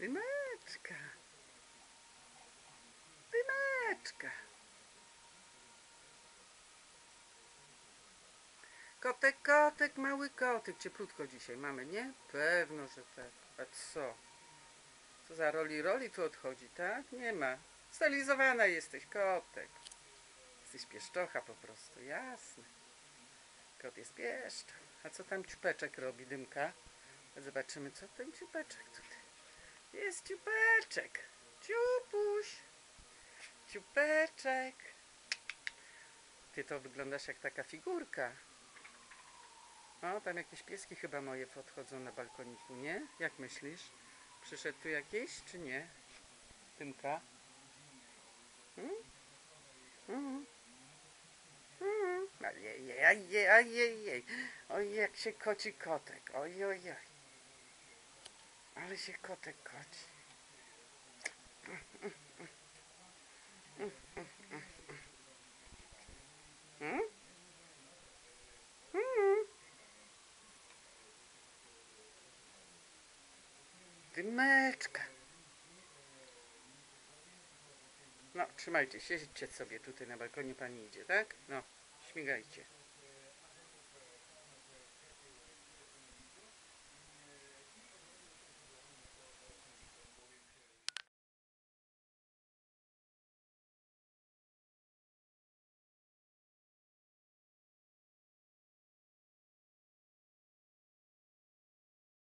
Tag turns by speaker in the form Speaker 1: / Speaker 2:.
Speaker 1: Dymeczka. Dymeczka. Kotek, kotek, mały kotek. Cieplutko dzisiaj mamy, nie? Pewno, że tak. A co? Co za roli roli tu odchodzi, tak? Nie ma. Stylizowana jesteś, kotek. Jesteś pieszczocha po prostu, jasne. Kot jest pieszczoch. A co tam ciupeczek robi, Dymka? Zobaczymy, co ten ciupeczek tutaj. Jest ciupeczek. Ciupuś. Ciupeczek. Ty to wyglądasz jak taka figurka. O, tam jakieś pieski chyba moje podchodzą na balkoniku, nie? Jak myślisz? Przyszedł tu jakiś, czy nie? Tymka? Hmm? Hmm? Hmm? Ajej, ajej, ajej. Oj, jak się koci kotek. Oj, oj, oj. Ale się kotek koci. Hmm? Hmm? Dymeczka. No, trzymajcie się, siedźcie sobie tutaj na balkonie, pani idzie, tak? No, śmigajcie.